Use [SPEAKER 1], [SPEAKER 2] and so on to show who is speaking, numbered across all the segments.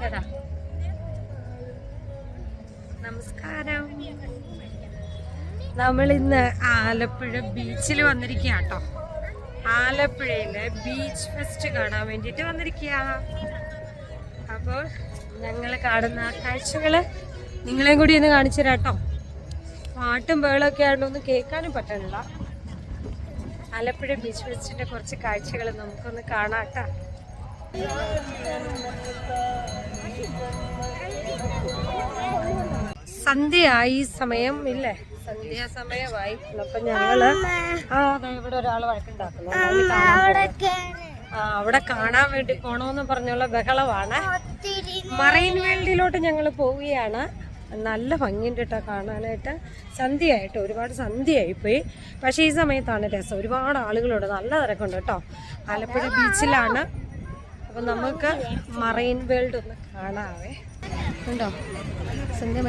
[SPEAKER 1] കേടാ നമസ്കാരം. നമ്മൾ ഇന്ന് ആലപ്പുഴ ബീച്ചിൽ വന്നിരിക്കുക കേട്ടോ ആലപ്പുഴയിലെ ബീച്ച് ഫെസ്റ്റ് കാണാൻ വേണ്ടിയിട്ട് വന്നിരിക്കുക അപ്പോൾ ഞങ്ങൾ കാണുന്ന കാഴ്ചകൾ നിങ്ങളെയും കൂടി ഒന്ന് കാണിച്ചു തരാം കേട്ടോ പാട്ടും ബഹളമൊക്കെ ആയതുകൊണ്ടൊന്നും കേൾക്കാനും പറ്റണില്ല. ആലപ്പുഴ ബീച്ച് ഫെസ്റ്റിന്റെ കുറച്ച് കാഴ്ചകൾ നമുക്കൊന്ന് കാണാം കേട്ടോ സന്ധ്യയായി സമയം ഇല്ലേ? സന്ധ്യാ സമയമായി. അപ്പൊ ഞങ്ങൾ ആ ഇവിടെ ഒരാൾ വഴക്കുണ്ടാക്കുന്നു. ആ അവിടെ കാണാൻ വേണ്ടി പോണോന്ന് പറഞ്ഞുള്ള ബഹളമാണ്. മറൈൻ വേൾഡിലോട്ട് ഞങ്ങൾ പോവുകയാണ്. നല്ല ഭംഗിയുണ്ട് കേട്ടോ കാണാനായിട്ട്. സന്ധ്യയായിട്ട് ഒരുപാട് സന്ധ്യയായി പോയി പക്ഷേ ഈ സമയത്താണ് രസം. ഒരുപാട് ആളുകളുണ്ട്. നല്ല തിരക്കുണ്ട് കേട്ടോ ആലപ്പുഴ ബീച്ചിലാണ് അപ്പം നമുക്ക് മറൈൻ വേൾഡ് ഒന്ന് കാണാവേ. ഉണ്ടോ സന്ധ്യ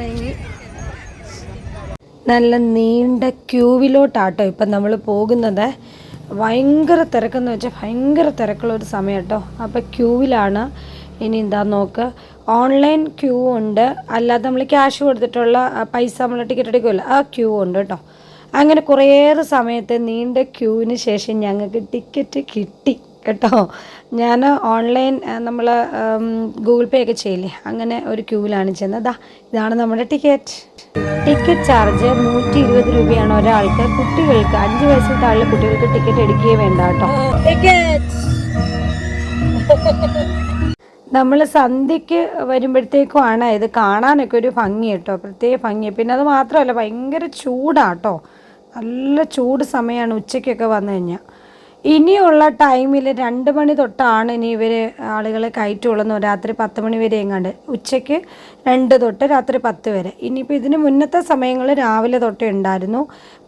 [SPEAKER 1] നല്ല നീണ്ട ക്യൂവിലോട്ടാട്ടോ ഇപ്പം നമ്മൾ പോകുന്നത്. ഭയങ്കര തിരക്കെന്ന് വെച്ചാൽ ഭയങ്കര തിരക്കുള്ള ഒരു സമയം കേട്ടോ അപ്പോൾ ക്യൂവിലാണ്. ഇനി എന്താ നോക്ക്. ഓൺലൈൻ ക്യൂ ഉണ്ട്. അല്ലാതെ നമ്മൾ ക്യാഷ് കൊടുത്തിട്ടുള്ള പൈസ നമ്മൾ ടിക്കറ്റ് എടുക്കുമല്ലോ ആ ക്യൂ ഉണ്ട് കേട്ടോ. അങ്ങനെ കുറേയേറെ സമയത്തെ നീണ്ട ക്യൂവിന് ശേഷം ഞങ്ങൾക്ക് ടിക്കറ്റ് കിട്ടി. കേട്ടോ? ഞാൻ ഓൺലൈൻ നമ്മൾ ഗൂഗിൾ പേ ഒക്കെ ചെയ്യില്ലേ? അങ്ങനെ ഒരു ക്യൂവിലാണ് ചെന്നത്. ദാ ഇതാണ് നമ്മുടെ ടിക്കറ്റ് ടിക്കറ്റ് ചാർജ് നൂറ്റി ഇരുപത് രൂപയാണ് ഒരാൾക്ക്. കുട്ടികൾക്ക് അഞ്ച് വയസ്സിൽ താഴെ കുട്ടികൾക്ക് ടിക്കറ്റ് എടുക്കുകയേ വേണ്ട കേട്ടോ. നമ്മൾ സന്ധ്യക്ക് വരുമ്പോഴത്തേക്കുമാണ് ഇത് കാണാനൊക്കെ ഒരു ഭംഗി കേട്ടോ. പ്രത്യേക ഭംഗി. പിന്നെ അത് മാത്രമല്ല ഭയങ്കര ചൂടാട്ടോ നല്ല ചൂട് സമയമാണ് ഉച്ചയ്ക്കൊക്കെ വന്നു കഴിഞ്ഞാൽ ഇനിയുള്ള ടൈമിൽ രണ്ട് മണി തൊട്ടാണ് ഇനി ഇവർ ആളുകളെ കയറ്റുള്ളൂ രാത്രി പത്ത് മണി വരെ എങ്ങാണ്ട്. ഉച്ചയ്ക്ക് രണ്ട് തൊട്ട് രാത്രി പത്ത് വരെ. ഇനിയിപ്പോൾ ഇതിന് മുന്നത്തെ സമയങ്ങളിൽ രാവിലെ തൊട്ടേ ഉണ്ടായിരുന്നു.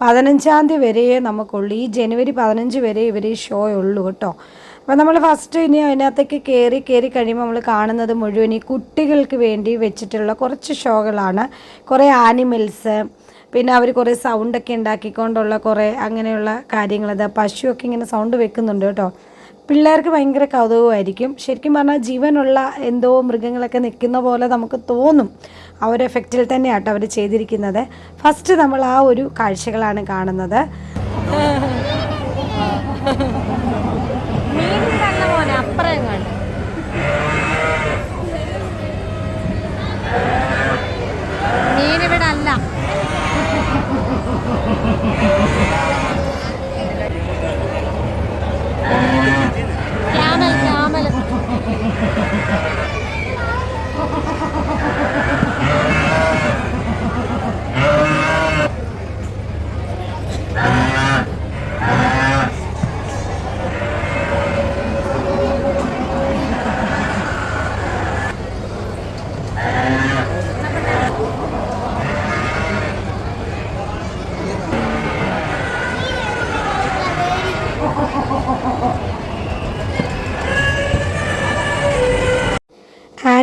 [SPEAKER 1] പതിനഞ്ചാം തീയതി വരെയേ നമുക്കുള്ളൂ. ഈ ജനുവരി പതിനഞ്ച് വരെ ഇവർ ഈ ഷോ ഉള്ളൂ കേട്ടോ. അപ്പോൾ നമ്മൾ ഫസ്റ്റ് ഇനി അതിനകത്തേക്ക് കയറി കയറി കഴിയുമ്പോൾ നമ്മൾ കാണുന്നത് മുഴുവൻ ഈ കുട്ടികൾക്ക് വേണ്ടി വെച്ചിട്ടുള്ള കുറച്ച് ഷോകളാണ് കുറേ ആനിമൽസ് പിന്നെ അവർ കുറേ സൗണ്ടൊക്കെ ഉണ്ടാക്കിക്കൊണ്ടുള്ള കുറേ അങ്ങനെയുള്ള കാര്യങ്ങൾ അത് പശുവൊക്കെ ഇങ്ങനെ സൗണ്ട് വെക്കുന്നുണ്ട് കേട്ടോ. പിള്ളേർക്ക് ഭയങ്കര കൗതുകമായിരിക്കും. ശരിക്കും പറഞ്ഞാൽ ജീവനുള്ള എന്തോ മൃഗങ്ങളൊക്കെ നിൽക്കുന്ന പോലെ നമുക്ക് തോന്നും ആ ഒരു എഫക്റ്റിൽ തന്നെയാട്ടോ അവർ ചെയ്തിരിക്കുന്നത്. ഫസ്റ്റ് നമ്മൾ ആ ഒരു കാഴ്ചകളാണ് കാണുന്നത്.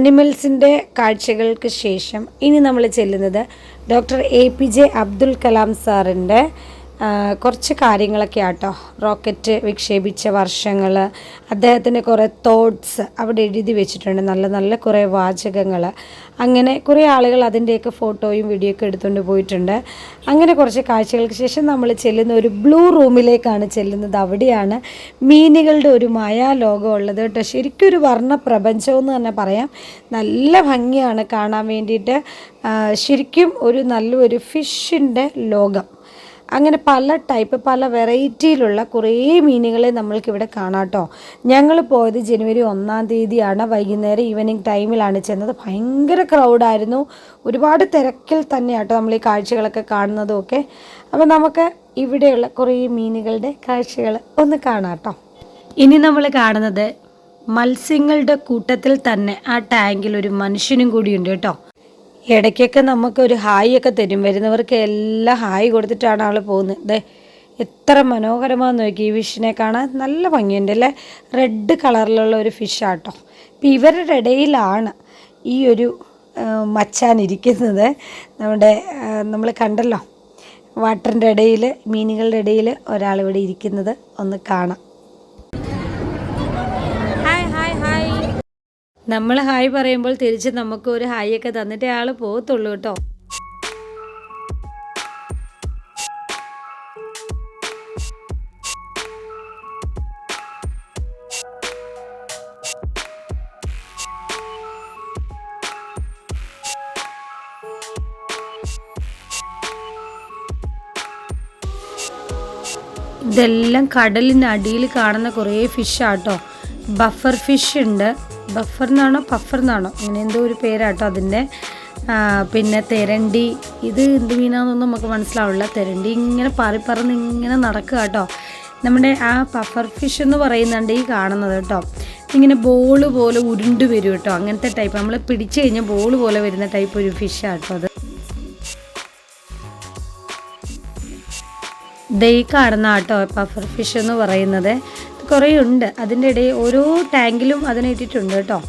[SPEAKER 1] ആനിമൽസിന്റെ കാഴ്ചകൾക്ക് ശേഷം ഇനി നമ്മൾ ചെല്ലുന്നത് doctor A P J Abdul Kalam സാറിന്റെ കുറച്ച് കാര്യങ്ങളൊക്കെ ആട്ടോ റോക്കറ്റ് വിക്ഷേപിച്ച വർഷങ്ങൾ അദ്ദേഹത്തിന്റെ കുറേ തോട്ട്സ് അവിടെ എഴുതി വെച്ചിട്ടുണ്ട്. നല്ല നല്ല കുറേ വാചകങ്ങൾ അങ്ങനെ കുറേ ആളുകൾ അതിന്റെയൊക്കെ ഫോട്ടോയും വീഡിയോ ഒക്കെ എടുത്തുകൊണ്ട് പോയിട്ടുണ്ട്. അങ്ങനെ കുറച്ച് കാഴ്ചകൾക്ക് ശേഷം നമ്മൾ ചെല്ലുന്ന ഒരു ബ്ലൂ റൂമിലേക്കാണ് ചെല്ലുന്നത്. അവിടെയാണ് മീനുകളുടെ ഒരു മായാലോകം ഉള്ളത് കേട്ടോ. ശരിക്കും ഒരു വർണ പ്രപഞ്ചം എന്ന് തന്നെ പറയാം. നല്ല ഭംഗിയാണ് കാണാൻ വേണ്ടിയിട്ട്. ശരിക്കും ഒരു നല്ലൊരു ഫിഷിന്റെ ലോകം. അങ്ങനെ പല ടൈപ്പ് പല വെറൈറ്റിയിലുള്ള കുറേ മീനുകളെ നമ്മൾക്കിവിടെ കാണാം കേട്ടോ ഞങ്ങൾ പോയത് ജനുവരി ഒന്നാം തീയതിയാണ്. വൈകുന്നേരം ഈവനിങ് ടൈമിലാണ് ചെന്നത്. ഭയങ്കര ക്രൗഡായിരുന്നു ഒരുപാട് തിരക്കിൽ തന്നെയാട്ടോ നമ്മൾ ഈ കാഴ്ചകളൊക്കെ കാണുന്നതും ഒക്കെ അപ്പോൾ നമുക്ക് ഇവിടെയുള്ള കുറേ മീനുകളുടെ കാഴ്ചകൾ ഒന്ന് കാണാം കേട്ടോ ഇനി നമ്മൾ കാണുന്നത് മത്സ്യങ്ങളുടെ കൂട്ടത്തിൽ തന്നെ ആ ടാങ്കിൽ ഒരു മനുഷ്യനും കൂടിയുണ്ട് കേട്ടോ ഇടയ്ക്കൊക്കെ നമുക്ക് ഒരു ഹായ് ഒക്കെ തരും. വരുന്നവർക്ക് എല്ലാം ഹായ് കൊടുത്തിട്ടാണ് ആൾ പോകുന്നത്. ദേ എത്ര മനോഹരമാണെന്ന് നോക്കി ഈ ഫിഷിനെ കാണാൻ. നല്ല ഭംഗിയുണ്ട് അല്ലേ? റെഡ് കളറിലുള്ള ഒരു ഫിഷാട്ടോ ഇപ്പം ഇവരുടെ ഇടയിലാണ് ഈ ഒരു മച്ചാൻ ഇരിക്കുന്നത്. നമ്മുടെ നമ്മൾ കണ്ടല്ലോ. വാട്ടറിന്റെ ഇടയിൽ മീനുകളുടെ ഇടയിൽ ഒരാൾ ഇവിടെ ഇരിക്കുന്നത്. ഒന്ന് കാണാം. നമ്മൾ ഹായ് പറയുമ്പോൾ തിരിച്ച് നമുക്ക് ഒരു ഹായ് ഒക്കെ തന്നിട്ടേ ആൾ പോകത്തുള്ളൂ കേട്ടോ. ഇതെല്ലാം കടലിനടിയിൽ കാണുന്ന കുറേ ഫിഷാട്ടോ ബഫർ ഫിഷ് ഉണ്ട്. ബഫർ എന്നാണോ പഫർ എന്നാണോ അങ്ങനെ എന്തോ ഒരു പേരാട്ടോ അതിന്റെ. പിന്നെ തെരണ്ടി. ഇത് എന്ത് മീനാണെന്നൊന്നും നമുക്ക് മനസ്സിലാവില്ല. തെരണ്ടി ഇങ്ങനെ പാറി പറന്ന് ഇങ്ങനെ നടക്കുക കേട്ടോ നമ്മുടെ ആ പഫർ ഫിഷ് എന്ന് പറയുന്നുണ്ട് ഈ കാണുന്നത് കേട്ടോ. ഇങ്ങനെ ബോൾ പോലെ ഉരുണ്ട് വരും കേട്ടോ. അങ്ങനത്തെ ടൈപ്പ്. നമ്മൾ പിടിച്ചു കഴിഞ്ഞാൽ ബോൾ പോലെ വരുന്ന ടൈപ്പ് ഒരു ഫിഷാട്ടോ അത്. ദൈ കാണുന്ന കേട്ടോ പഫർ ഫിഷ് എന്ന് പറയുന്നത്. കുറേ ഉണ്ട് അതിന്റെ ഇടയിൽ ഓരോ ടാങ്കിലും അതിനെ ഇട്ടിട്ടുണ്ട് കേട്ടോ.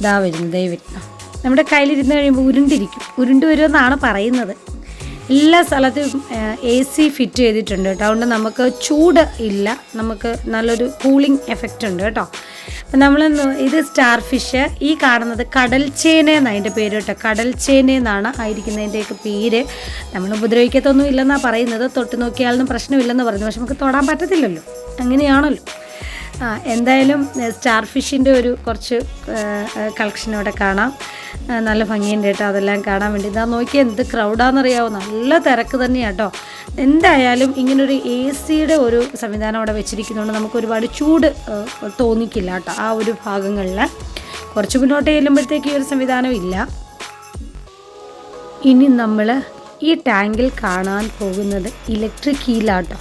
[SPEAKER 1] ഇതാ വരുന്നത് വരുന്ന നമ്മുടെ കയ്യിലിരുന്ന് കഴിയുമ്പോൾ ഉരുണ്ടിരിക്കും. ഉരുണ്ട് വരുമെന്നാണ് പറയുന്നത്. എല്ലാ സ്ഥലത്തും എ സി ഫിറ്റ് ചെയ്തിട്ടുണ്ട് കേട്ടോ. അതുകൊണ്ട് നമുക്ക് ചൂട് ഇല്ല. നമുക്ക് നല്ലൊരു കൂളിംഗ് എഫക്റ്റ് ഉണ്ട് കേട്ടോ. അപ്പം നമ്മൾ ഇത് സ്റ്റാർ ഫിഷ് ഈ കാണുന്നത് കടൽ ചേന എന്നാണ് അതിന്റെ പേര് കേട്ടോ. കടൽ ചേന എന്നാണ് ആയിരിക്കുന്നതിന്റെയൊക്കെ പേര്. നമ്മൾ ഉപദ്രവിക്കത്തൊന്നും ഇല്ലെന്നാണ് പറയുന്നത്. തൊട്ട് നോക്കിയാലൊന്നും പ്രശ്നമില്ലെന്ന് പറയുന്നു പക്ഷെ നമുക്ക് തൊടാൻ പറ്റത്തില്ലല്ലോ. അങ്ങനെയാണല്ലോ. ആ എന്തായാലും സ്റ്റാർ ഫിഷിന്റെ ഒരു കുറച്ച് കളക്ഷൻ ഇവിടെ കാണാം. നല്ല ഭംഗിയുണ്ട് കേട്ടോ അതെല്ലാം കാണാൻ വേണ്ടി. ഇതാ നോക്കി എന്ത് ക്രൗഡാണെന്നറിയാവോ നല്ല തിരക്ക് തന്നെയാണ് കേട്ടോ. എന്തായാലും ഇങ്ങനൊരു എ സിയുടെ ഒരു സംവിധാനം അവിടെ വെച്ചിരിക്കുന്നതുകൊണ്ട് നമുക്ക് ഒരുപാട് ചൂട് തോന്നിക്കില്ല കേട്ടോ ആ ഒരു ഭാഗങ്ങളിൽ കുറച്ച് മുന്നോട്ട് ചെല്ലുമ്പോഴത്തേക്ക് ഈ ഒരു സംവിധാനം ഇല്ല. ഇനി നമ്മൾ ഈ ടാങ്കിൽ കാണാൻ പോകുന്നത് ഇലക്ട്രിക് ഈലാട്ടോ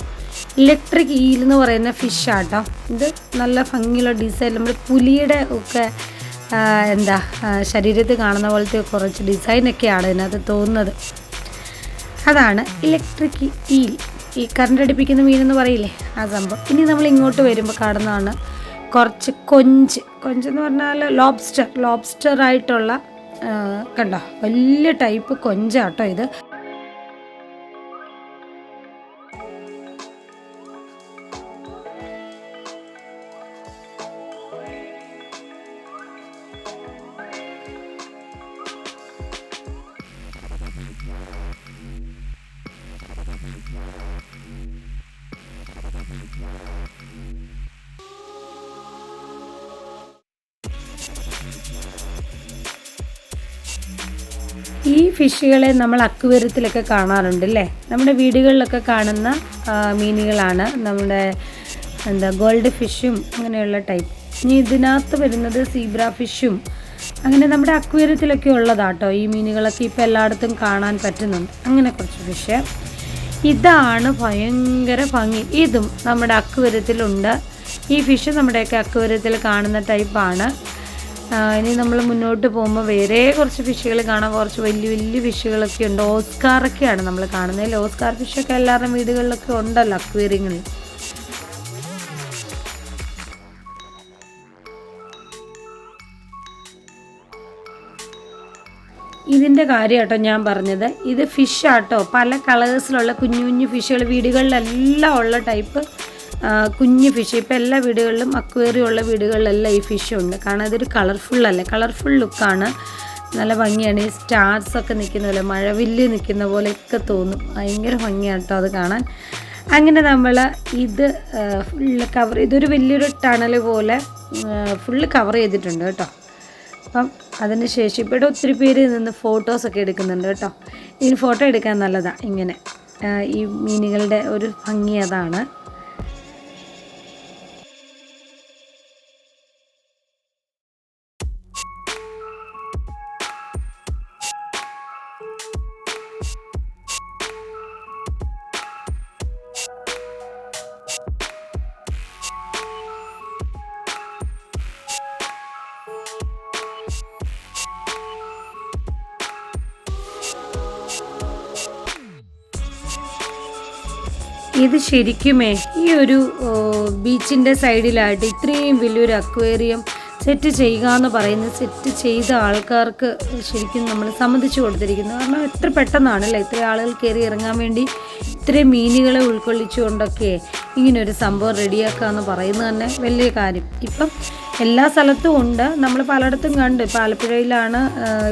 [SPEAKER 1] ഇലക്ട്രിക് ഈൽ എന്ന് പറയുന്ന ഫിഷാട്ടോ ഇത് നല്ല ഭംഗിയുള്ള ഡിസൈൻ നമ്മൾ പുലിയുടെ ഒക്കെ എന്താ ശരീരത്തിൽ കാണുന്ന പോലത്തെ കുറച്ച് ഡിസൈനൊക്കെയാണ് ഇതിനകത്ത് തോന്നുന്നത്. അതാണ് ഇലക്ട്രിക് ഈൽ. ഈ കറണ്ട് അടിപ്പിക്കുന്ന മീനെന്ന് പറയില്ലേ ആ സംഭവം. ഇനി നമ്മൾ ഇങ്ങോട്ട് വരുമ്പോൾ കാണുന്നതാണ് കുറച്ച് കൊഞ്ച്. കൊഞ്ചെന്ന് പറഞ്ഞാൽ ലോബ്സ്റ്റർ ലോബ്സ്റ്റർ ആയിട്ടുള്ള കണ്ടോ വലിയ ടൈപ്പ് കൊഞ്ചാട്ടോ ഇത്. ഈ ഫിഷുകളെ നമ്മൾ അക്വേറിയത്തിലൊക്കെ കാണാറുണ്ട് അല്ലേ നമ്മുടെ വീടുകളിലൊക്കെ കാണുന്ന മീനുകളാണ് നമ്മുടെ എന്താ ഗോൾഡ് ഫിഷും അങ്ങനെയുള്ള ടൈപ്പ്. ഇനി ഇതിനകത്ത് വരുന്നത് സീബ്ര ഫിഷും. അങ്ങനെ നമ്മുടെ അക്വേറിയത്തിലൊക്കെ ഉള്ളതാട്ടോ ഈ മീനുകളൊക്കെ ഇപ്പോൾ എല്ലായിടത്തും കാണാൻ പറ്റുന്നുണ്ട്. അങ്ങനെ കുറച്ച് ഫിഷ്. ഇതാണ് ഭയങ്കര ഭംഗി. ഇതും നമ്മുടെ അക്വേറിയത്തിലുണ്ട്. ഈ ഫിഷ് നമ്മുടെയൊക്കെ അക്വേറിയത്തിൽ കാണുന്ന ടൈപ്പാണ്. ഇനി നമ്മൾ മുന്നോട്ട് പോകുമ്പോൾ വേറെ കുറച്ച് ഫിഷുകൾ കാണാം. കുറച്ച് വലിയ വലിയ ഫിഷുകളൊക്കെ ഉണ്ട്. ഓസ്കാറൊക്കെയാണ് നമ്മൾ കാണുന്നത്. ഓസ്കാർ ഫിഷൊക്കെ എല്ലാവരുടെയും വീടുകളിലൊക്കെ ഉണ്ടല്ലോ അക്വേറിയങ്ങളിൽ. ഇതിന്റെ കാര്യം കേട്ടോ ഞാൻ പറഞ്ഞത്. ഇത് ഫിഷ് ആട്ടോ. പല കളേഴ്സിലുള്ള കുഞ്ഞു കുഞ്ഞു ഫിഷുകൾ വീടുകളിലെല്ലാം ഉള്ള ടൈപ്പ് കുഞ്ഞു ഫിഷ് ഇപ്പോൾ എല്ലാ വീടുകളിലും അക്വേറിയം ഉള്ള വീടുകളിലെല്ലാം ഈ ഫിഷ് ഉണ്ട്. കാരണം ഇതൊരു കളർഫുൾ അല്ലേ? കളർഫുൾ ലുക്കാണ് നല്ല ഭംഗിയാണ്. ഈ സ്റ്റാർസ് ഒക്കെ നിൽക്കുന്ന പോലെ മഴവില്ല് നിൽക്കുന്ന പോലെയൊക്കെ തോന്നും. ഭയങ്കര ഭംഗിയാണ് കേട്ടോ അത് കാണാൻ. അങ്ങനെ നമ്മൾ ഇത് ഫുള്ള് കവർ ഇതൊരു വലിയൊരു ടണൽ പോലെ ഫുള്ള് കവർ ചെയ്തിട്ടുണ്ട് കേട്ടോ. അപ്പം അതിന് ശേഷം ഇവിടെ ഒത്തിരി പേര് നിന്ന് ഫോട്ടോസൊക്കെ എടുക്കുന്നുണ്ട് കേട്ടോ. ഇതിന് ഫോട്ടോ എടുക്കാൻ നല്ലതാണ് ഇങ്ങനെ. ഈ മീനുകളുടെ ഒരു ഭംഗി അതാണ്. ഇത് ശരിക്കുമേ ഈ ഒരു ബീച്ചിന്റെ സൈഡിലായിട്ട് ഇത്രയും വലിയൊരു അക്വേറിയം സെറ്റ് ചെയ്യുക എന്ന് പറയുന്നത് സെറ്റ് ചെയ്ത ആൾക്കാർക്ക് ശരിക്കും നമ്മൾ സമ്മതിച്ചു കൊടുത്തിരിക്കുന്നു. കാരണം എത്ര പെട്ടെന്നാണല്ലേ ഇത്ര ആളുകൾ കയറി ഇറങ്ങാൻ വേണ്ടി ഇത്രയും മീനുകളെ ഉൾക്കൊള്ളിച്ചുകൊണ്ടൊക്കെ ഇങ്ങനൊരു സംഭവം റെഡിയാക്കുക എന്ന് പറയുന്നത് തന്നെ വലിയ കാര്യം. ഇപ്പം എല്ലാ സ്ഥലത്തും ഉണ്ട്. നമ്മൾ പലയിടത്തും കണ്ട്. ആലപ്പുഴയിലാണ്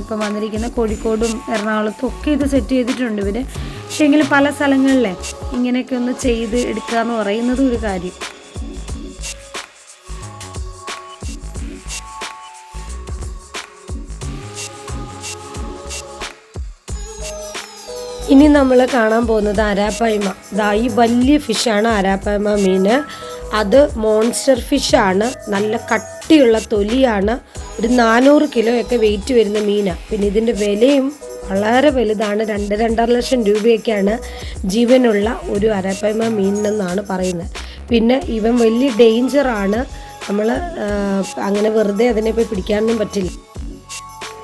[SPEAKER 1] ഇപ്പം വന്നിരിക്കുന്നത് കോഴിക്കോടും എറണാകുളത്തും ഒക്കെ ഇത് സെറ്റ് ചെയ്തിട്ടുണ്ട് ഇവർ പക്ഷേ എങ്കിലും പല സ്ഥലങ്ങളിലെ ഇങ്ങനെയൊക്കെ ഒന്ന് ചെയ്ത് എടുക്കുക എന്ന് പറയുന്നത് ഒരു കാര്യം. ഇനി നമ്മൾ കാണാൻ പോകുന്നത് അരാപ്പായ്മ ദാ ഈ വലിയ ഫിഷാണ് അരാപ്പായ്മ മീൻ അത് മോൺസ്റ്റർ ഫിഷാണ് നല്ല കട്ടിയുള്ള തൊലിയാണ്. ഒരു നാനൂറ് കിലോയൊക്കെ വെയിറ്റ് വരുന്ന മീനാണ് പിന്നെ ഇതിന്റെ വിലയും വളരെ വലുതാണ്. രണ്ട് രണ്ടര ലക്ഷം രൂപയൊക്കെയാണ് ജീവനുള്ള ഒരു അരാപ്പയ്മ മീനിനെന്നാണ് പറയുന്നത്. പിന്നെ ഇവൻ വലിയ ഡേഞ്ചറാണ് നമ്മൾ അങ്ങനെ വെറുതെ അതിനെ പോയി പിടിക്കാനൊന്നും പറ്റില്ല.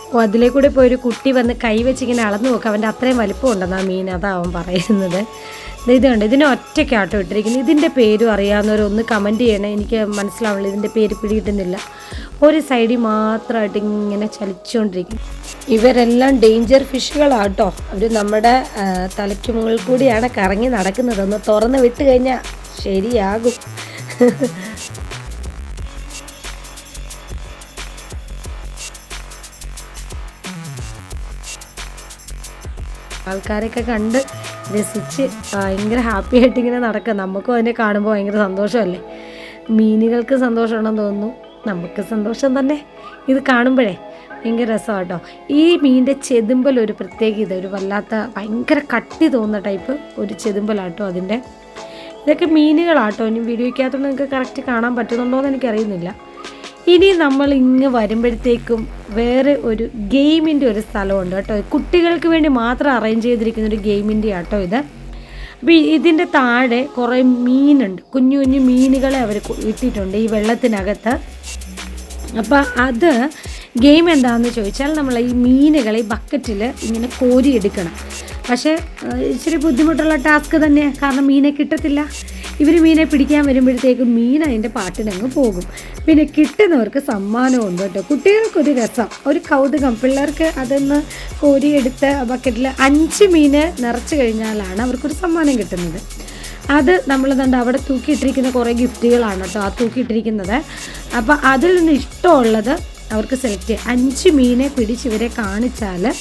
[SPEAKER 1] അപ്പോൾ അതിലേ കൂടെ പോയി ഒരു കുട്ടി വന്ന് കൈ വെച്ച് ഇങ്ങനെ അളന്നു നോക്കുക അവന്റെ അത്രയും വലിപ്പം ഉണ്ടെന്നാണ് മീൻ അതാ അവൻ പറയുന്നത്. ഇത് കണ്ട് ഇതിനെ ഒറ്റയ്ക്കാട്ടോ ഇട്ടിരിക്കുന്നത്. ഇതിന്റെ പേരും അറിയാവുന്നവരൊന്ന് കമന്റ് ചെയ്യണേ. എനിക്ക് മനസ്സിലാവുള്ളൂ ഇതിന്റെ പേര് പിടികിട്ടുന്നില്ല. ഒരു സൈഡിൽ മാത്രമായിട്ട് ഇങ്ങനെ ചലിച്ചുകൊണ്ടിരിക്കും ഇവരെല്ലാം ഡേഞ്ചർ ഫിഷുകളാട്ടോ അവർ നമ്മുടെ തലയ്ക്ക് മുകളിൽ കൂടിയാണ് കറങ്ങി നടക്കുന്നത്. ഒന്ന് തുറന്ന് വിട്ട് കഴിഞ്ഞാൽ ശരിയാകും. ആൾക്കാരൊക്കെ കണ്ട് രസിച്ച് ഭയങ്കര ഹാപ്പി ആയിട്ട് ഇങ്ങനെ നടക്കുക നമുക്കും അതിനെ കാണുമ്പോൾ ഭയങ്കര സന്തോഷമല്ലേ? മീനുകൾക്ക് സന്തോഷമാണെന്ന് തോന്നുന്നു. നമുക്ക് സന്തോഷം തന്നെ. ഇത് കാണുമ്പോഴേ ഭയങ്കര രസമാട്ടോ ഈ മീനിന്റെ ചെതുമ്പൽ ഒരു പ്രത്യേകത ഒരു വല്ലാത്ത ഭയങ്കര കട്ടി തോന്നുന്ന ടൈപ്പ് ഒരു ചെതുമ്പലാട്ടോ അതിന്റെ ഇതൊക്കെ മീനുകളാട്ടോ ഇനി വീഡിയോയ്ക്കകത്തോണ്ട് നിങ്ങൾക്ക് കറക്റ്റ് കാണാൻ പറ്റുന്നുണ്ടോ എന്ന് എനിക്കറിയുന്നില്ല. ഇനി നമ്മൾ ഇങ്ങ് വരുമ്പോഴത്തേക്കും വേറെ ഒരു ഗെയിമിന്റെ ഒരു സ്ഥലമുണ്ട് കേട്ടോ. കുട്ടികൾക്ക് വേണ്ടി മാത്രം അറേഞ്ച് ചെയ്തിരിക്കുന്ന ഒരു ഗെയിമിന്റെ ആട്ടോ ഇത്. അപ്പോൾ ഇതിന്റെ താഴെ കുറേ മീനുണ്ട്. കുഞ്ഞു കുഞ്ഞു മീനുകളെ അവർ ഇട്ടിട്ടുണ്ട് ഈ വെള്ളത്തിനകത്ത്. അപ്പോൾ അത് ഗെയിം എന്താണെന്ന് ചോദിച്ചാൽ നമ്മൾ ഈ മീനുകളെ ബക്കറ്റിൽ ഇങ്ങനെ കോരിയെടുക്കണം. പക്ഷേ ഇച്ചിരി ബുദ്ധിമുട്ടുള്ള ടാസ്ക് തന്നെയാണ് കാരണം മീനെ കിട്ടത്തില്ല. ഇവർ മീനെ പിടിക്കാൻ വരുമ്പോഴത്തേക്കും മീൻ അതിന്റെ പാട്ടിനങ്ങ് പോകും. പിന്നെ കിട്ടുന്നവർക്ക് സമ്മാനമുണ്ട് കേട്ടോ. കുട്ടികൾക്കൊരു രസം. ഒരു കൗതുകം. പിള്ളേർക്ക് അതൊന്ന് കോരിയെടുത്ത് ബക്കറ്റിൽ അഞ്ച് മീന് നിറച്ച് കഴിഞ്ഞാലാണ് അവർക്കൊരു സമ്മാനം കിട്ടുന്നത്. അത് നമ്മൾ കണ്ട് അവിടെ തൂക്കിയിട്ടിരിക്കുന്ന കുറേ ഗിഫ്റ്റുകളാണ് കേട്ടോ ആ തൂക്കിയിട്ടിരിക്കുന്നത്. അപ്പോൾ അതിൽ നിന്ന് ഇഷ്ടമുള്ളത് അവർക്ക് സെലക്ട് ചെയ്യാം. അഞ്ച് മീനെ പിടിച്ച് ഇവരെ കാണിച്ചാൽ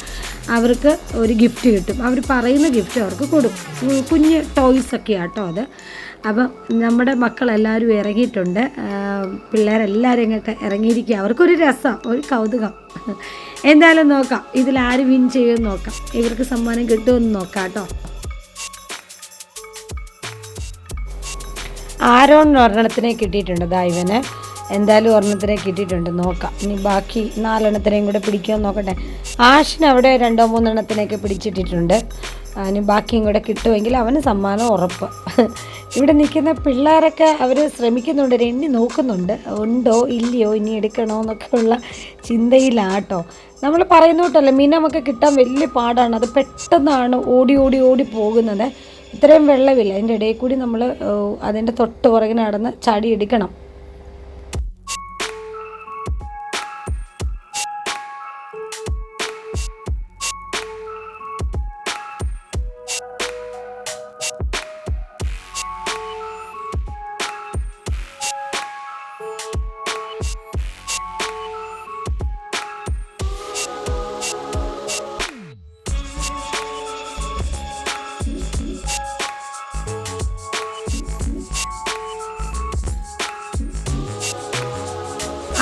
[SPEAKER 1] അവർക്ക് ഒരു ഗിഫ്റ്റ് കിട്ടും. അവർ പറയുന്ന ഗിഫ്റ്റ് അവർക്ക് കൊടുക്കും. കുഞ്ഞ് ടോയ്സ് ഒക്കെ ആട്ടോ അത്. അപ്പം നമ്മുടെ മക്കളെല്ലാവരും ഇറങ്ങിയിട്ടുണ്ട്. പിള്ളേരെല്ലാവരും ഇങ്ങോട്ട് ഇറങ്ങിയിരിക്കുക അവർക്കൊരു രസം ഒരു കൗതുകം. എന്തായാലും നോക്കാം ഇതിൽ ആര് വിൻ ചെയ്യുമെന്ന് നോക്കാം. ഇവർക്ക് സമ്മാനം കിട്ടുമെന്ന് നോക്കാം കേട്ടോ. ആരോൺ ഒരെണ്ണത്തിനെ കിട്ടിയിട്ടുണ്ട് ദാ ഇവന്. എന്തായാലും ഒരെണ്ണത്തിനെ കിട്ടിയിട്ടുണ്ട്. നോക്കാം. ഇനി ബാക്കി നാലെണ്ണത്തിനെയും കൂടെ പിടിക്കുമോ നോക്കട്ടെ. ആഷിന് അവിടെ രണ്ടോ മൂന്നെണ്ണത്തിനെയൊക്കെ പിടിച്ചിട്ടിട്ടുണ്ട്. അതിന് ബാക്കിയും കൂടെ കിട്ടുമെങ്കിൽ അവന് സമ്മാനം ഉറപ്പ്. ഇവിടെ നിൽക്കുന്ന പിള്ളേരൊക്കെ അവർ ശ്രമിക്കുന്നുണ്ട്. എണ്ണി നോക്കുന്നുണ്ട്. ഉണ്ടോ? ഇല്ലയോ? ഇനി എടുക്കണോ എന്നൊക്കെയുള്ള ചിന്തയിലാട്ടോ. നമ്മൾ പറയുന്ന കൂട്ടല്ലേ മീൻ നമുക്ക് കിട്ടാൻ വലിയ പാടാണ്. അത് പെട്ടെന്നാണ് ഓടി ഓടി ഓടി പോകുന്നത്. ഇത്രയും വെള്ളമില്ല. അതിന്റെ ഇടയിൽ കൂടി നമ്മൾ അതിന്റെ തൊട്ട് പുറകിൽ നടന്ന് ചാടി എടുക്കണം.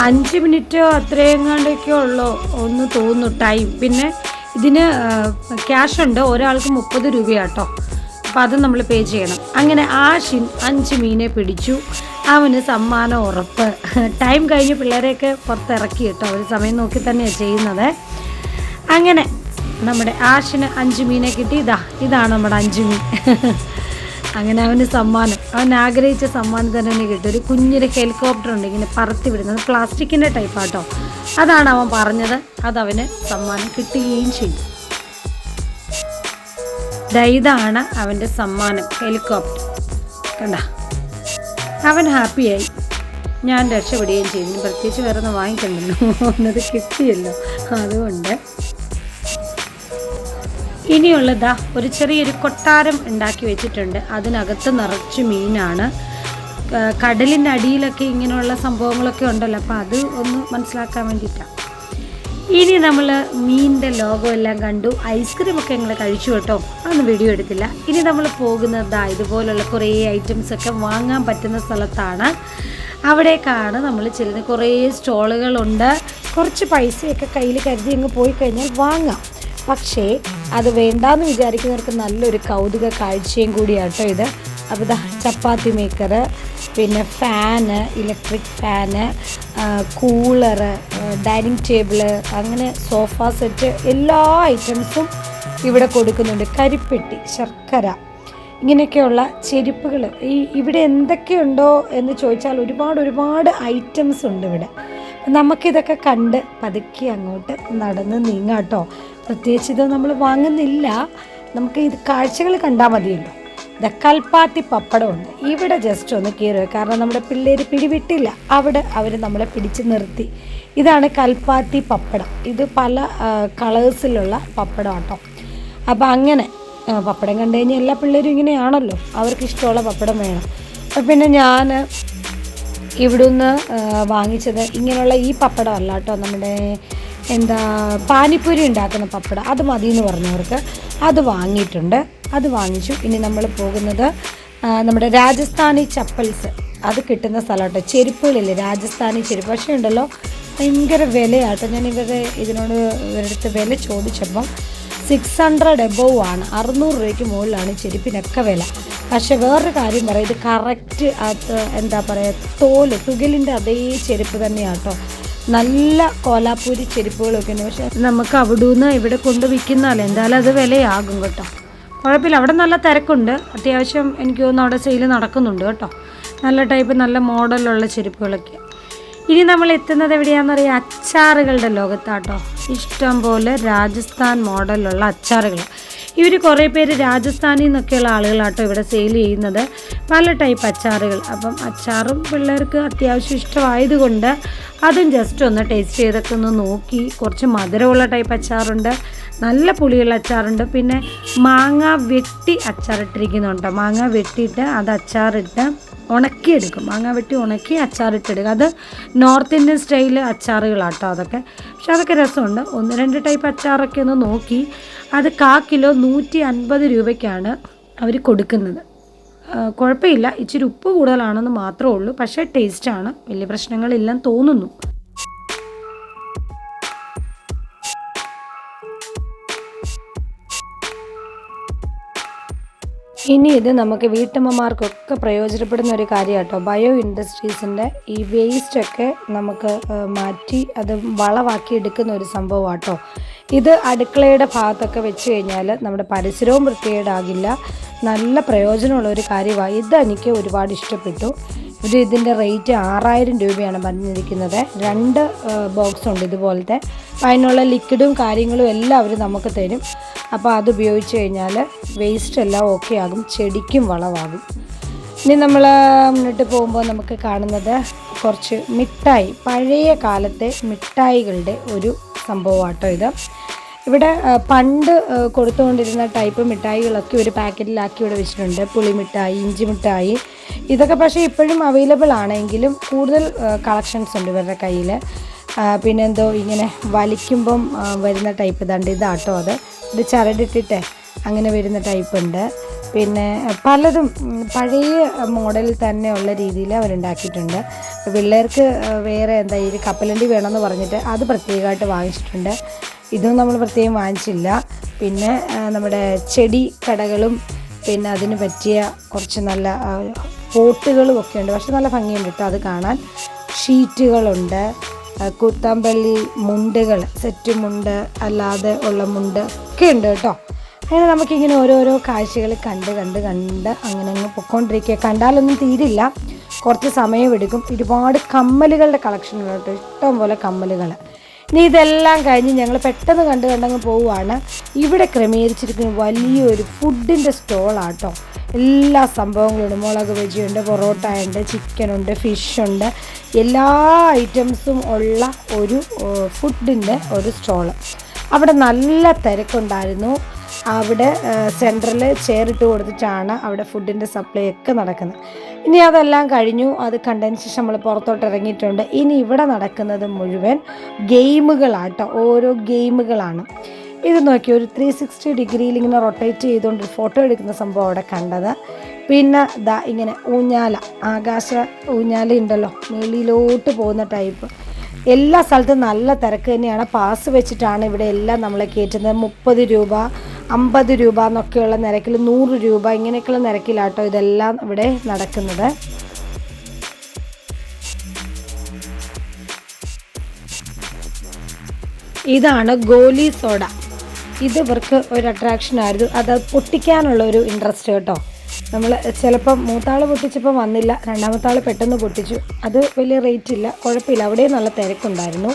[SPEAKER 1] അഞ്ച് മിനിറ്റ് അത്രയെങ്ങാണ്ടൊക്കെ ഉള്ളോ ഒന്ന് തോന്നുന്നു ടൈം പിന്നെ ഇതിന് ക്യാഷ് ഉണ്ട്. ഒരാൾക്ക് മുപ്പത് രൂപയാട്ടോ. അപ്പോൾ അത് നമ്മൾ പേ ചെയ്യണം. അങ്ങനെ ആഷിൻ അഞ്ച് മീനെ പിടിച്ചു. അവന് സമ്മാനം ഉറപ്പ്. ടൈം കഴിഞ്ഞ് പിള്ളേരെയൊക്കെ പുറത്തിറക്കി കേട്ടോ. അവർ സമയം നോക്കി തന്നെയാണ് ചെയ്യുന്നത്. അങ്ങനെ നമ്മുടെ ആഷിന് അഞ്ച് മീനെ കിട്ടി. ഇതാ ഇതാണ് നമ്മുടെ അഞ്ച് മീൻ. അങ്ങനെ അവന് സമ്മാനം. അവൻ ആഗ്രഹിച്ച സമ്മാനം തന്നെ അവന് കിട്ടും. ഒരു കുഞ്ഞൊരു ഹെലികോപ്റ്റർ ഉണ്ട് ഇങ്ങനെ പറത്തി വിടുന്നത്. പ്ലാസ്റ്റിക്കിന്റെ ടൈപ്പാട്ടോ അതാണ് അവൻ പറഞ്ഞത്. അതവന് സമ്മാനം കിട്ടുകയും ചെയ്തു. ഇതാണ് അവന്റെ സമ്മാനം ഹെലികോപ്റ്റർ കണ്ട? അവൻ ഹാപ്പിയായി ഞാൻ രക്ഷപ്പെടുകയും ചെയ്തു. പ്രത്യേകിച്ച് വേറെ ഒന്നും വാങ്ങിക്കണ്ടല്ലോ. ഒന്നത് കിട്ടിയല്ലോ. അതുകൊണ്ട് ഇനിയുള്ളതാ ഒരു ചെറിയൊരു കൊട്ടാരം ഉണ്ടാക്കി വെച്ചിട്ടുണ്ട്. അതിനകത്ത് നിറച്ച് മീനാണ്. കടലിന്റെ അടിയിലൊക്കെ ഇങ്ങനെയുള്ള സംഭവങ്ങളൊക്കെ ഉണ്ടല്ലോ അപ്പോൾ അത് ഒന്ന് മനസ്സിലാക്കാൻ വേണ്ടിയിട്ടാണ് ഇനി നമ്മൾ മീനിന്റെ ലോഗോ എല്ലാം കണ്ടു ഐസ്ക്രീമൊക്കെ ഞങ്ങൾ കഴിച്ചു കേട്ടോ. അതൊന്നും വീഡിയോ എടുത്തില്ല. ഇനി നമ്മൾ പോകുന്നത് ഇതുപോലുള്ള കുറേ ഐറ്റംസൊക്കെ വാങ്ങാൻ പറ്റുന്ന സ്ഥലത്താണ്. അവിടേക്കാണ് നമ്മൾ ചെല്ലുന്ന കുറേ സ്റ്റോളുകളുണ്ട്. കുറച്ച് പൈസയൊക്കെ കയ്യിൽ കരുതി അങ്ങ് പോയി കഴിഞ്ഞാൽ വാങ്ങാം. പക്ഷേ അത് വേണ്ടാന്ന് വിചാരിക്കുന്നവർക്ക് നല്ലൊരു കൗതുക കാഴ്ചയും കൂടിയാട്ടോ ഇത്. അപ്പോൾ ഇതാ ചപ്പാത്തി മേക്കർ പിന്നെ fan electric fan cooler dining table അങ്ങനെ സോഫ സെറ്റ് എല്ലാ ഐറ്റംസും ഇവിടെ കൊടുക്കുന്നുണ്ട്. കരിപ്പെട്ടി ശർക്കര ഇങ്ങനെയൊക്കെയുള്ള ചെരുപ്പുകൾ ഈ ഇവിടെ എന്തൊക്കെയുണ്ടോ എന്ന് ചോദിച്ചാൽ ഒരുപാട് ഒരുപാട് ഐറ്റംസ് ഉണ്ട് ഇവിടെ. നമുക്കിതൊക്കെ കണ്ട് പതുക്കി അങ്ങോട്ട് നടന്ന് നീങ്ങാട്ടോ പ്രത്യേകിച്ച് ഇത് നമ്മൾ വാങ്ങുന്നില്ല. നമുക്ക് ഇത് കാഴ്ചകൾ കണ്ടാൽ മതിയല്ലോ. ദ കൽപ്പാത്തി പപ്പടമുണ്ട്. ഇവിടെ ജസ്റ്റ് ഒന്ന് കയറുക കാരണം നമ്മുടെ പിള്ളേർ പിടിവിട്ടില്ല. അവിടെ അവർ നമ്മളെ പിടിച്ച് നിർത്തി. ഇതാണ് കൽപ്പാത്തി പപ്പടം. ഇത് പല കളേഴ്സിലുള്ള പപ്പടം കേട്ടോ അപ്പോൾ അങ്ങനെ പപ്പടം കണ്ടു കഴിഞ്ഞാൽ എല്ലാ പിള്ളേരും ഇങ്ങനെയാണല്ലോ. അവർക്ക് ഇഷ്ടമുള്ള പപ്പടം വേണം. അപ്പം പിന്നെ ഞാൻ ഇവിടുന്ന് വാങ്ങിച്ചത് ഇങ്ങനെയുള്ള ഈ പപ്പടം അല്ല കേട്ടോ. നമ്മുടെ എന്താ പാനിപ്പൂരി ഉണ്ടാക്കുന്ന പപ്പട അത് മതി എന്ന് പറഞ്ഞവർക്ക് അത് വാങ്ങിയിട്ടുണ്ട്. അത് വാങ്ങിച്ചു. ഇനി നമ്മൾ പോകുന്നത് നമ്മുടെ രാജസ്ഥാനി ചപ്പൽസ്. അത് കിട്ടുന്ന സ്ഥലമാട്ടോ. ചെരുപ്പുകളില്ലേ രാജസ്ഥാനി ചെരുപ്പ്. പക്ഷേ ഉണ്ടല്ലോ ഭയങ്കര വിലയാട്ടോ. ഞാൻ ഇവരെ ഇതിനോട് ഇവരുടെ വില ചോദിച്ചപ്പം സിക്സ് ഹൺഡ്രഡ് എബോവ് ആണ്. അറുന്നൂറ് രൂപയ്ക്ക് മുകളിലാണ് ചെരുപ്പിനൊക്കെ വില. പക്ഷേ വേറൊരു കാര്യം പറയാം. ഇത് കറക്റ്റ് എന്താ പറയുക തോൽ തുകലിന്റെ അതേ ചെരുപ്പ് തന്നെയാട്ടോ. നല്ല കോലാപ്പൂരി ചെരുപ്പുകളൊക്കെ ഉണ്ട്. പക്ഷെ നമുക്ക് അവിടുന്ന് ഇവിടെ കൊണ്ട് വിൽക്കുന്നതല്ല? എന്തായാലും അത് വിലയാകും കേട്ടോ. കുഴപ്പമില്ല. അവിടെ നല്ല തിരക്കുണ്ട്. അത്യാവശ്യം എനിക്ക് തോന്നുന്നു അവിടെ സെയിൽ നടക്കുന്നുണ്ട് കേട്ടോ. നല്ല ടൈപ്പ് നല്ല മോഡലുള്ള ചെരുപ്പുകളൊക്കെ. ഇനി നമ്മൾ എത്തുന്നത് എവിടെയാണെന്ന് പറയുക അച്ചാറുകളുടെ ലോകത്താട്ടോ. ഇഷ്ടം പോലെ രാജസ്ഥാൻ മോഡലുള്ള അച്ചാറുകൾ ഇവർ കുറേ പേര് രാജസ്ഥാനിൽ നിന്നൊക്കെയുള്ള ആളുകളാട്ടോ ഇവിടെ സെയിൽ ചെയ്യുന്നത്. പല ടൈപ്പ് അച്ചാറുകൾ. അപ്പം അച്ചാറും പിള്ളേർക്ക് അത്യാവശ്യം ഇഷ്ടമായതുകൊണ്ട് അതും ജസ്റ്റ് ഒന്ന് ടേസ്റ്റ് ചെയ്തൊക്കെ ഒന്ന് നോക്കി. കുറച്ച് മധുരമുള്ള ടൈപ്പ് അച്ചാറുണ്ട്. നല്ല പുളിയുള്ള അച്ചാറുണ്ട്. പിന്നെ മാങ്ങ വെട്ടി അച്ചാറിട്ടിരിക്കുന്നുണ്ട്. മാങ്ങ വെട്ടിയിട്ട് അത് അച്ചാറിട്ട് ഉണക്കിയെടുക്കും. മാങ്ങ വെട്ടി ഉണക്കി അച്ചാറിട്ടെടുക്കുക അത് നോർത്ത് ഇന്ത്യൻ സ്റ്റൈൽ അച്ചാറുകളാട്ടോ അതൊക്കെ. പക്ഷെ അതൊക്കെ രസമുണ്ട്. ഒന്ന് രണ്ട് ടൈപ്പ് അച്ചാറൊക്കെ ഒന്ന് നോക്കി. അത് കാ കിലോ നൂറ്റി അൻപത് രൂപയ്ക്കാണ് അവർ കൊടുക്കുന്നത്. കുഴപ്പമില്ല. ഇച്ചിരി ഉപ്പ് കൂടുതലാണെന്ന് മാത്രമേ ഉള്ളൂ. പക്ഷേ ടേസ്റ്റാണ്. വലിയ പ്രശ്നങ്ങളില്ലെന്ന് തോന്നുന്നു. ഇനി ഇത് നമുക്ക് വീട്ടമ്മമാർക്കൊക്കെ പ്രയോജനപ്പെടുന്ന ഒരു കാര്യം കേട്ടോ ബയോ ഇൻഡസ്ട്രീസിന്റെ ഈ വേസ്റ്റൊക്കെ നമുക്ക് മാറ്റി അത് വളമാക്കി എടുക്കുന്ന ഒരു സംഭവം കേട്ടോ ഇത് അടുക്കളയുടെ ഭാഗത്തൊക്കെ വെച്ച് കഴിഞ്ഞാൽ നമ്മുടെ പരിസരവും വൃത്തികേടാകില്ല. നല്ല പ്രയോജനമുള്ള ഒരു കാര്യമാണ് ഇത് എനിക്ക് ഒരുപാട് ഇഷ്ടപ്പെട്ടു. ഇത് ഇതിന്റെ റേറ്റ് ആറായിരം രൂപയാണ് പറഞ്ഞിരിക്കുന്നത്. രണ്ട് ബോക്സ് ഉണ്ട് ഇതുപോലത്തെ. അപ്പം അതിനുള്ള ലിക്വിഡും കാര്യങ്ങളും എല്ലാം അവർ നമുക്ക് തരും. അപ്പോൾ അത് ഉപയോഗിച്ച് കഴിഞ്ഞാൽ വേസ്റ്റ് എല്ലാം ഓക്കെ ആകും. ചെടിക്കും വളമാകും ഇനി നമ്മൾ മുന്നോട്ട് പോകുമ്പോൾ നമുക്ക് കാണുന്നത് കുറച്ച് മിഠായി. പഴയ കാലത്തെ മിഠായികളുടെ ഒരു സംഭവമാട്ടോ ഇത്. ഇവിടെ പണ്ട് കൊടുത്തുകൊണ്ടിരുന്ന ടൈപ്പ് മിഠായികളൊക്കെ ഒരു പാക്കറ്റിലാക്കി ഇവിടെ വെച്ചിട്ടുണ്ട്. പുളി മിഠായി ഇഞ്ചി മിഠായി ഇതൊക്കെ പക്ഷേ ഇപ്പോഴും അവൈലബിൾ ആണെങ്കിലും കൂടുതൽ കളക്ഷൻസ് ഉണ്ട് ഇവരുടെ കയ്യിൽ പിന്നെ എന്തോ ഇങ്ങനെ വലിക്കുമ്പം വരുന്ന ടൈപ്പ് ഇതാണ്ട് ഇതാട്ടോ അത്. ഇത് ചരടിട്ടിട്ട് അങ്ങനെ വരുന്ന ടൈപ്പ് ഉണ്ട്. പിന്നെ പലതും പഴയ മോഡലിൽ തന്നെയുള്ള രീതിയിൽ അവരുണ്ടാക്കിയിട്ടുണ്ട്. പിള്ളേർക്ക് വേറെ എന്താ ഈ കപ്പലണ്ടി വേണമെന്ന് പറഞ്ഞിട്ട് അത് പ്രത്യേകമായിട്ട് വാങ്ങിച്ചിട്ടുണ്ട്. ഇതും നമ്മൾ പ്രത്യേകം വാങ്ങിച്ചില്ല. പിന്നെ നമ്മുടെ ചെടി കടകളും പിന്നെ അതിന് പറ്റിയ കുറച്ച് നല്ല പോട്ടുകളും ഒക്കെ ഉണ്ട്. പക്ഷെ നല്ല ഭംഗിയുണ്ട് കേട്ടോ അത് കാണാൻ. ഷീറ്റുകളുണ്ട് കൂത്താമ്പള്ളി മുണ്ടുകൾ സെറ്റ് മുണ്ട് അല്ലാതെ ഉള്ള മുണ്ട് ഒക്കെ ഉണ്ട് കേട്ടോ. അങ്ങനെ നമുക്കിങ്ങനെ ഓരോരോ കാഴ്ചകൾ കണ്ട് കണ്ട് കണ്ട് അങ്ങനെ അങ്ങ് പൊക്കോണ്ടിരിക്കുക. കണ്ടാലൊന്നും തീരില്ല. കുറച്ച് സമയമെടുക്കും. ഒരുപാട് കമ്മലുകളുടെ കളക്ഷൻ കേട്ടോ. ഇഷ്ടം പോലെ കമ്മലുകൾ. ഇനി ഇതെല്ലാം കഴിഞ്ഞ് ഞങ്ങൾ പെട്ടെന്ന് കണ്ട് കണ്ടങ്ങ് പോവുകയാണ്. ഇവിടെ ക്രമീകരിച്ചിരിക്കുന്ന വലിയൊരു ഫുഡിന്റെ സ്റ്റോളാട്ടോ എല്ലാ സംഭവങ്ങളുണ്ട്. മുളക് ബജിയുണ്ട് പൊറോട്ട ഉണ്ട് ചിക്കനുണ്ട് ഫിഷുണ്ട് എല്ലാ ഐറ്റംസും ഉള്ള ഒരു ഫുഡിന്റെ ഒരു സ്റ്റോൾ അവിടെ നല്ല തിരക്കുണ്ടായിരുന്നു. അവിടെ സെന്ററിൽ ചെയറിട്ട് കൊടുത്തിട്ടാണ് അവിടെ ഫുഡിന്റെ സപ്ലൈ ഒക്കെ നടക്കുന്നത്. ഇനി അതെല്ലാം കഴിഞ്ഞു അത് കണ്ടതിന് ശേഷം നമ്മൾ പുറത്തോട്ട് ഇറങ്ങിയിട്ടുണ്ട്. ഇനി ഇവിടെ നടക്കുന്നത് മുഴുവൻ ഗെയിമുകളാട്ടോ ഓരോ ഗെയിമുകളാണ്. ഇത് നോക്കി ഒരു ത്രീ സിക്സ്റ്റി ഡിഗ്രിയിൽ ഇങ്ങനെ റൊട്ടേറ്റ് ചെയ്തുകൊണ്ട് ഫോട്ടോ എടുക്കുന്ന സംഭവം അവിടെ കണ്ടത്. പിന്നെ ദാ ഇങ്ങനെ ഊഞ്ഞാല ആകാശ ഊഞ്ഞാല ഉണ്ടല്ലോ മേളിയിലോട്ട് പോകുന്ന ടൈപ്പ് എല്ലാ സ്ഥലത്തും നല്ല തിരക്ക് തന്നെയാണ്. പാസ് വെച്ചിട്ടാണ് ഇവിടെ എല്ലാം നമ്മളെ കയറ്റുന്നത്. മുപ്പത് രൂപ അമ്പത് രൂപ എന്നൊക്കെയുള്ള നിരക്കിൽ നൂറ് രൂപ ഇങ്ങനെയൊക്കെയുള്ള നിരക്കിലാട്ടോ ഇതെല്ലാം ഇവിടെ നടക്കുന്നത്. ഇതാണ് ഗോലി സോഡ. ഇത് ഇവർക്ക് ഒരു അട്രാക്ഷൻ ആയിരുന്നു. അത് പൊട്ടിക്കാനുള്ള ഒരു ഇൻട്രസ്റ്റ് കേട്ടോ. നമ്മൾ ചിലപ്പം മൂത്താൾ പൊട്ടിച്ചപ്പോൾ വന്നില്ല. രണ്ടാമത്തെ ആൾ പെട്ടെന്ന് പൊട്ടിച്ചു. അത് വലിയ റേറ്റ് ഇല്ല. കുഴപ്പമില്ല. അവിടെയും നല്ല തിരക്കുണ്ടായിരുന്നു.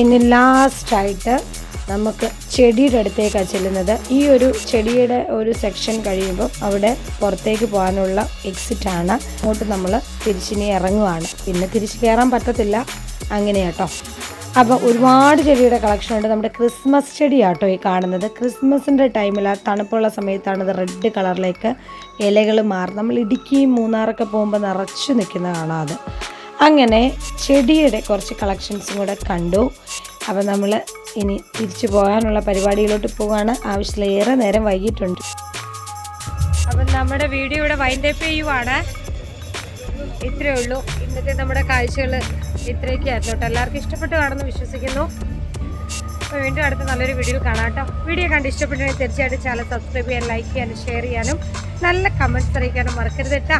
[SPEAKER 1] ഇനി ലാസ്റ്റായിട്ട് നമുക്ക് ചെടിയുടെ അടുത്തേക്കാണ് ചെല്ലുന്നത്. ഈ ഒരു ചെടിയുടെ ഒരു സെക്ഷൻ കഴിയുമ്പോൾ അവിടെ പുറത്തേക്ക് പോകാനുള്ള എക്സിറ്റ് ആണ്. അങ്ങോട്ട് നമ്മൾ തിരിച്ചിനി ഇറങ്ങുവാണ്. പിന്നെ തിരിച്ച് കയറാൻ പറ്റത്തില്ല. അങ്ങനെയാട്ടോ. അപ്പോൾ ഒരുപാട് ചെടിയുടെ കളക്ഷൻ ഉണ്ട്. നമ്മുടെ ക്രിസ്മസ് ചെടിയാട്ടോ ഈ കാണുന്നത്. ക്രിസ്മസിന്റെ ടൈമിൽ ആ തണുപ്പുള്ള സമയത്താണ് ഇത് റെഡ് കളറിലേക്ക് ഇലകൾ മാറും നമ്മൾ ഇടുക്കിയും മൂന്നാറൊക്കെ പോകുമ്പോൾ നിറച്ചു നിൽക്കുന്ന കാണാം അത്. അങ്ങനെ ചെടിയുടെ കുറച്ച് കളക്ഷൻസും കൂടെ കണ്ടു. അപ്പോൾ നമ്മൾ ഇനി തിരിച്ചു പോകാനുള്ള പരിപാടിയിലോട്ട് പോവുകയാണ് ആവശ്യത്തിലേറെ നേരം വൈകിട്ടുണ്ട് അപ്പം നമ്മുടെ വീഡിയോ ഇവിടെ വൈൻഡ് അപ്പ് ചെയ്യുവാണ്. ഇത്രയേ ഉള്ളൂ. ഇന്നത്തെ നമ്മുടെ കാഴ്ചകൾ ഇത്രയൊക്കെ ആയിരുന്നു കേട്ടോ. എല്ലാവർക്കും ഇഷ്ടപ്പെട്ടു കാണുമെന്ന് വിശ്വസിക്കുന്നു. അപ്പോൾ വീണ്ടും അടുത്ത നല്ലൊരു വീഡിയോയിൽ കാണാം കേട്ടോ. വീഡിയോ കണ്ട് ഇഷ്ടപ്പെട്ടുണ്ടെങ്കിൽ തീർച്ചയായിട്ടും ചാനൽ സബ്സ്ക്രൈബ് ചെയ്യാൻ ലൈക്ക് ചെയ്യാനും ഷെയർ ചെയ്യാനും നല്ല കമന്റ്സ് അറിയിക്കാനും മറക്കരുത് കേട്ടോ.